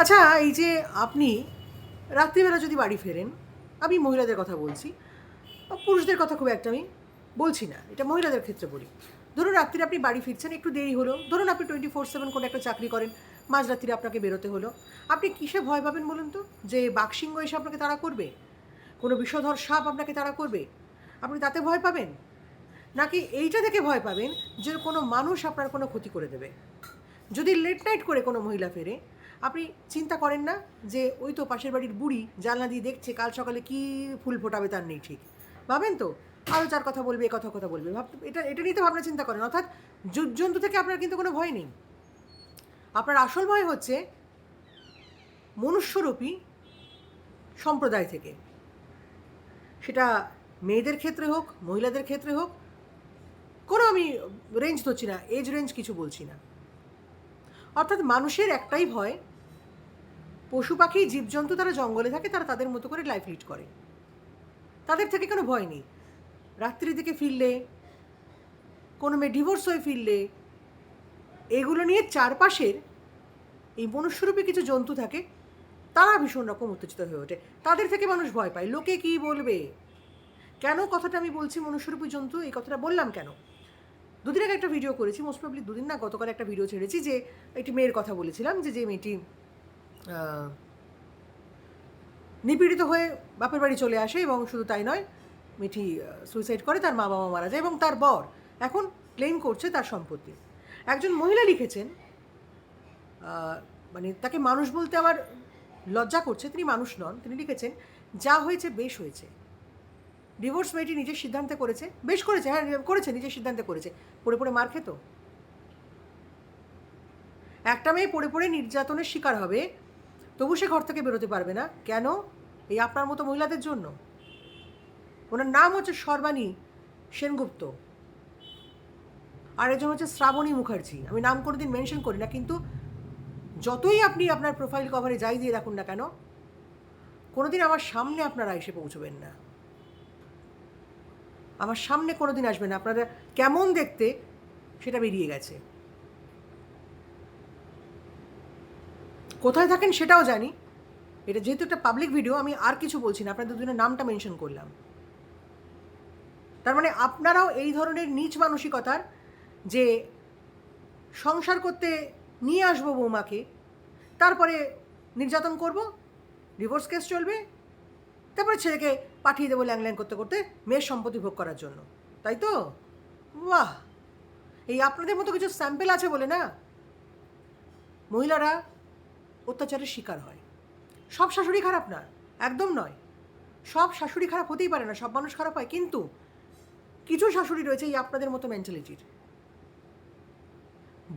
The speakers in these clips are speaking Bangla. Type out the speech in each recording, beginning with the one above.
আচ্ছা এই যে আপনি রাত্রিবেলা যদি বাড়ি ফেরেন, আমি মহিলাদের কথা বলছি পুরুষদের কথা খুব একটা আমি বলছি না, এটা মহিলাদের ক্ষেত্রে বলি। ধরুন রাত্রিরে আপনি বাড়ি ফিরছেন, একটু দেরি হলো, ধরুন আপনি টোয়েন্টি ফোর সেভেন কোনো একটা চাকরি করেন মাঝরাত্রিরে আপনাকে বেরোতে হলো, আপনি কিসে ভয় পাবেন বলুন তো? যে বাঘসিংহ এসে আপনাকে তাড়া করবে? কোনো বিষধর সাপ আপনাকে তাড়া করবে? আপনি তাতে ভয় পাবেন? নাকি এইটা থেকে ভয় পাবেন যে কোনো মানুষ আপনার কোনো ক্ষতি করে দেবে? যদি লেট নাইট করে কোনো মহিলা ফেরে আপনি চিন্তা করেন না যে ওই তো পাশের বাড়ির বুড়ি জানলা দিয়ে দেখছে কাল সকালে কি ফুল ফোটাবে তার নেই ঠিক। ভাবেন তো? আরও চার কথা বলবে, এ কথা কথা বলবে। ভাব, এটা এটা নিয়ে তো ভাবনা চিন্তা করেন। অর্থাৎ জীবজন্তু থেকে আপনার কিন্তু কোনো ভয় নেই। আপনার আসল ভয় হচ্ছে মনুষ্যরূপী সম্প্রদায় থেকে। সেটা মেয়েদের ক্ষেত্রে হোক, মহিলাদের ক্ষেত্রে হোক, কোনো আমি রেঞ্জ ধরছি না এজ রেঞ্জ কিছু বলছি না। অর্থাৎ মানুষের একটাই ভয় পশু পাখি, জীবজন্তু তারা জঙ্গলে থাকে, তারা তাদের মতো করে লাইফ লিড করে। তাদের থেকে কোনো ভয় নেই। রাত্রির দিকে ফিরলে, কোনো মেয়ে ডিভোর্স হয়ে ফিরলে, এগুলো নিয়ে চারপাশের এই মনুষ্যরূপী কিছু জন্তু থাকে, তারা ভীষণ রকম উত্তেজিত হয়ে ওঠে। তাদের থেকে মানুষ ভয় পায়। লোকে কি বলবে? কেন কথাটা আমি বলছি মনুষ্যরূপী জন্তু? এই কথাটা বললাম কেন? দুদিন আগে একটা ভিডিও করেছি মোস্ট প্রবলি দুদিন না, গতকাল একটা ভিডিও ছেড়েছি যে, একটি মেয়ের কথা বলেছিলাম যে যে মেয়েটি নিপীড়িত হয়ে বাপের বাড়ি চলে আসে এবং শুধু তাই নয় মেয়েটি সুইসাইড করে, তার মা বাবা মারা যায় এবং তার বর এখন ক্লেম করছে তার সম্পত্তি। একজন মহিলা লিখেছেন মানে তাকে মানুষ বলতে আমার লজ্জা করছে, তিনি মানুষ নন, তিনি লিখেছেন, যা হয়েছে বেশ হয়েছে। ডিভোর্স মেয়েটি নিজের সিদ্ধান্তে করেছে, বেশ করেছে হ্যাঁ করেছে, নিজের সিদ্ধান্তে করেছে। পড়ে পড়ে মার খেত। একটা মেয়ে পড়ে পড়ে নির্যাতনের শিকার হবে তবু সে ঘর থেকে বেরোতে পারবে না। কেন? এই আপনার মতো মহিলাদের জন্য। ওনার নাম হচ্ছে সর্বাণী সেনগুপ্ত। আর একজন হচ্ছে শ্রাবণী মুখার্জি। আমি নাম কোনোদিন মেনশন করি না, কিন্তু যতই আপনি আপনার প্রোফাইল কভারে যাই দিয়ে রাখুন না কেন, কোনোদিন আমার সামনে আপনারা এসে পৌঁছবেন না। আমার সামনে কোনোদিন আসবে না। আপনারা কেমন দেখতে সেটা বেরিয়ে গেছে। কোথায় থাকেন সেটাও জানি। এটা যেহেতু একটা পাবলিক ভিডিও আমি আর কিছু বলছি না, আপনাদের দুজনের নামটা মেনশন করলাম। তার মানে আপনারাও এই ধরনের নিচ মানসিকতার যে সংসার করতে নিয়ে আসব বৌমাকে, তারপরে নির্যাতন করব ডিভোর্স কেস চলবে, তারপরে ছেলেকে পাঠিয়ে দেবো ল্যাং ল্যাং করতে করতে মেয়ের সম্পত্তি ভোগ করার জন্য। তাই তো? বাহ! এই আপনাদের মতো কিছু স্যাম্পেল আছে বলে না? মহিলারা অত্যাচারের শিকার হয়। সব শাশুড়ি খারাপ না, একদম নয়। সব শাশুড়ি খারাপ হতেই পারে না, সব মানুষ খারাপ হয়, কিন্তু কিছু শাশুড়ি রয়েছে এই আপনাদের মতো মেন্টালিটির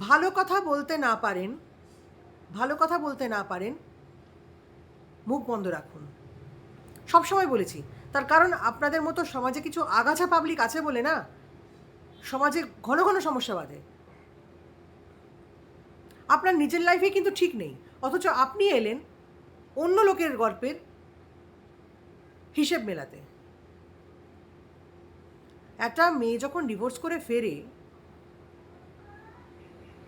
ভালো কথা বলতে না পারেন, ভালো কথা বলতে না পারেন, মুখ বন্ধ রাখুন। সবসময় বলেছি, তার কারণ আপনাদের মতো সমাজে কিছু আগাছা পাবলিক আছে বলে না, সমাজে ঘন ঘন সমস্যা বাঁধে। আপনার নিজের লাইফে কিন্তু ঠিক নেই। অথচ আপনি এলেন অন্য লোকের গল্পের হিসেব মেলাতে। একটা মেয়ে যখন ডিভোর্স করে ফেরে,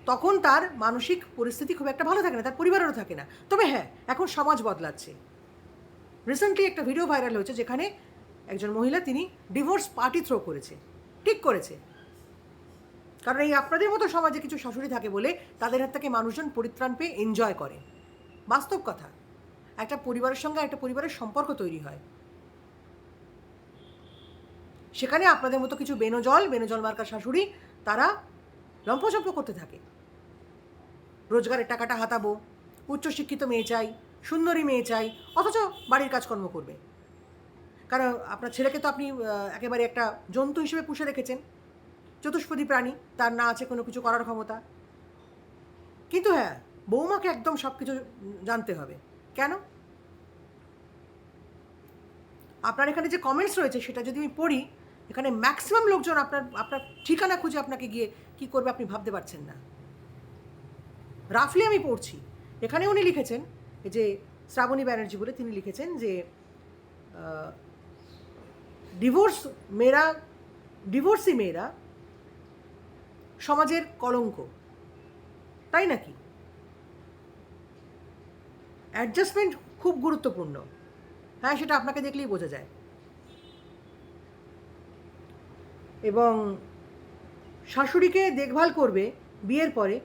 তখন তার মানসিক পরিস্থিতি খুব একটা ভালো থাকে না, তার পরিবারেরও থাকে না। তবে হ্যাঁ এখন সমাজ বদলাচ্ছে। রিসেন্টলি একটা ভিডিও ভাইরাল হয়েছে যেখানে একজন মহিলা তিনি ডিভোর্স পার্টি থ্রো করেছে। ঠিক করেছে। কারণ এই আপনাদের মতো সমাজে কিছু শাশুড়ি থাকে বলে তাদের হাত থেকে মানুষজন পরিত্রাণ পেয়ে এনজয় করে। বাস্তব কথা। একটা পরিবারের সঙ্গে একটা পরিবারের সম্পর্ক তৈরি হয়। সেখানে আপনাদের মতো কিছু বেনজল বেনজল মার্কার শাশুড়ি, তারা লম্পচম্প করতে থাকে। রোজগারের টাকাটা হাতাবো, উচ্চশিক্ষিত মেয়ে চাই, সুন্দরী মেয়ে চাই, অথচ বাড়ির কাজকর্ম করবে। কারণ আপনার ছেলেকে তো আপনি একেবারে একটা জন্তু হিসেবে পুষে রেখেছেন। চতুষ্পদী প্রাণী, তার না আছে কোনো কিছু করার ক্ষমতা। কিন্তু হ্যাঁ বৌমাকে একদম সব কিছু জানতে হবে। কেন? আপনার এখানে যে কমেন্টস রয়েছে, সেটা যদি আমি পড়ি, এখানে ম্যাক্সিমাম লোকজন আপনার আপনার ঠিকানা খুঁজে আপনাকে গিয়ে কি করবে আপনি ভাবতে পারছেন না। রাফলি আমি পড়ছি। এখানে উনি লিখেছেন যে শ্রাবণী ব্যানার্জি বলে তিনি লিখেছেন যে ডিভোর্স মেয়েরা ডিভোর্সি মেয়েরা সমাজের কলঙ্ক। তাই নাকি? অ্যাডজাস্টমেন্ট খুব গুরুত্বপূর্ণ। হ্যাঁ সেটা আপনাকে দেখলেই বোঝা যায়। এবং শাশুড়িকে দেখভাল করবে বিয়ের পরে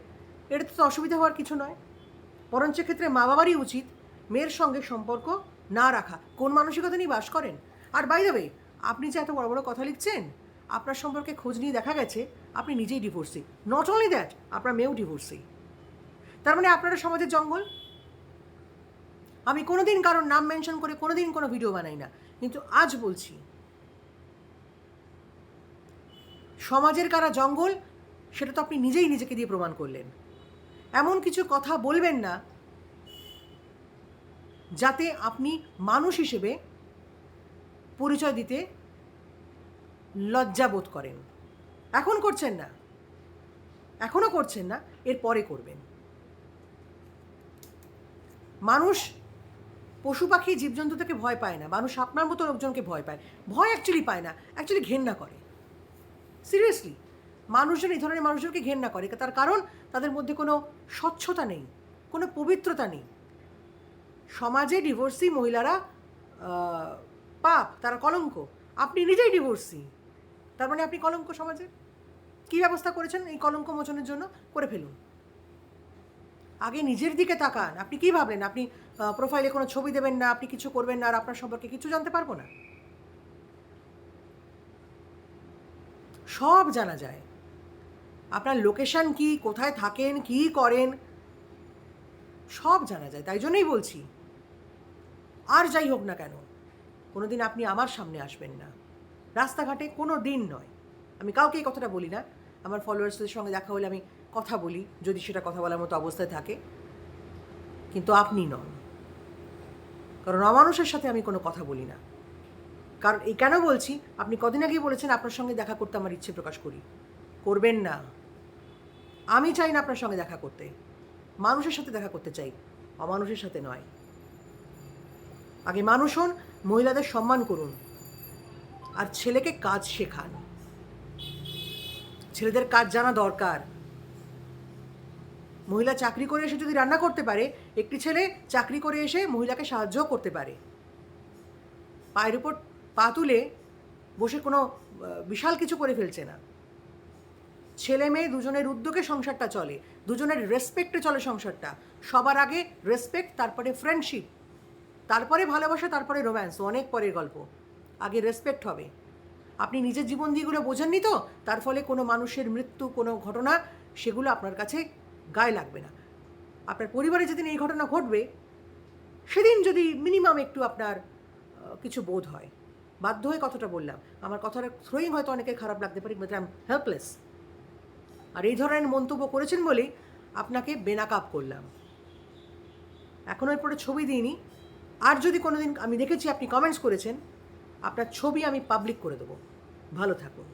এটা তো অসুবিধা হওয়ার কিছু নয়। বরঞ্চ ক্ষেত্রে মা বাবারই উচিত মেয়ের সঙ্গে সম্পর্ক না রাখা। কোন মানসিকতা নিয়ে বাস করেন? আর বাই দেবে আপনি যে এত বড় বড় কথা লিখছেন আপনার সম্পর্কে খোঁজ নিয়ে দেখা গেছে, আপনি নিজেই ডিভোর্সি নট অনলি দ্যাট আপনার মেয়েও ডিভোর্সি তার মানে আপনারা সমাজের জঙ্গল? আমি কোনোদিন কারোর নাম মেনশন করে কোনোদিন কোনো ভিডিও বানাই না। কিন্তু আজ বলছি, সমাজের কারা জঙ্গল, সেটা তো আপনি নিজেই নিজেকে দিয়ে প্রমাণ করলেন। এমন কিছু কথা বলবেন না, যাতে আপনি মানুষ হিসেবে পরিচয় দিতে লজ্জা বোধ করেন। এখন করছেন না। এখনও করছেন না, এর পরে করবেন। মানুষ পশু পাখি, জীবজন্তু থেকে ভয় পায় না। মানুষ আপনার মতো লোকজনকে ভয় পায়। ভয় অ্যাকচুয়ালি পায় না অ্যাকচুয়ালি ঘেন্না করে। সিরিয়াসলি মানুষজন এই ধরনের মানুষজনকে ঘেন্না করে। তার কারণ, তাদের মধ্যে কোনো স্বচ্ছতা নেই, কোনো পবিত্রতা নেই। সমাজে ডিভোর্সি মহিলারা পাপ, তারা কলঙ্ক। আপনি নিজেই ডিভোর্সি তার মানে আপনি কলঙ্ক সমাজে কী ব্যবস্থা করেছেন এই কলঙ্ক মোচনের জন্য? করে ফেলুন। আগে নিজের দিকে তাকান। আপনি কি ভাবলেন? আপনি প্রোফাইলে কোনো ছবি দেবেন না, আপনি কিছু করবেন না, আর আপনার সম্পর্কে কিছু জানতে পারব না? সব জানা যায়। আপনার লোকেশন কি, কোথায় থাকেন, কি করেন, সব জানা যায়। তাই জন্যই বলছি। আর যাই হোক না কেন, কোনোদিন আপনি আমার সামনে আসবেন না। রাস্তাঘাটে কোনো দিন নয়। আমি কাউকে এই কথাটা বলি না। আমার ফলোয়ার্সদের সঙ্গে দেখা হলে আমি কথা বলি, যদি সেটা কথা বলার মতো অবস্থায় থাকে। কিন্তু আপনি নন। কারণ অমানুষের সাথে আমি কোনো কথা বলি না। কারণ এই কেন বলছি? আপনি কদিন আগেই বলেছেন, আপনার সঙ্গে দেখা করতে আমার ইচ্ছে প্রকাশ করি। করবেন না। আমি চাই না আপনার সঙ্গে দেখা করতে। মানুষের সাথে দেখা করতে চাই। অমানুষের সাথে নয়। আগে মানুষ হন, মহিলাদের সম্মান করুন। আর ছেলেকে কাজ শেখান। ছেলেদের কাজ জানা দরকার। মহিলা চাকরি করে এসে যদি রান্না করতে পারে, একটি ছেলে চাকরি করে এসে মহিলাকে সাহায্য করতে পারে। পায়ের উপর পা তুলে বসে কোনো বিশাল কিছু করে ফেলছে না। ছেলে মেয়ে দুজনের উদ্যোগে সংসারটা চলে, দুজনের রেসপেক্টে চলে সংসারটা। সবার আগে রেসপেক্ট তারপরে ফ্রেন্ডশিপ তারপরে ভালোবাসা, তারপরে রোম্যান্স অনেক পরের গল্প। আগে রেসপেক্ট হবে। আপনি নিজের জীবন দিয়েগুলো বোঝেননি তো? তার ফলে কোনো মানুষের মৃত্যু, কোনো ঘটনা, সেগুলো আপনার কাছে গায়ে লাগবে না। আপনার পরিবারে যেদিন এই ঘটনা ঘটবে, সেদিন যদি মিনিমাম একটু আপনার কিছু বোধ হয়। বাধ্য হয়ে কথাটা বললাম। আমার কথাটা থ্রোয়িং হয়তো অনেকের খারাপ লাগতে পারে বাট আই এম হেল্পলেস আর এই ধরনের মন্তব্য করেছেন বলেই আপনাকে বেনাকাপ করলাম। এখনও এরপরে ছবি দিইনি। আর যদি কোনো দিন আমি দেখেছি, আপনি কমেন্টস করেছেন আপনার ছবি আমি পাবলিক করে দেবো। ভালো থাকুন।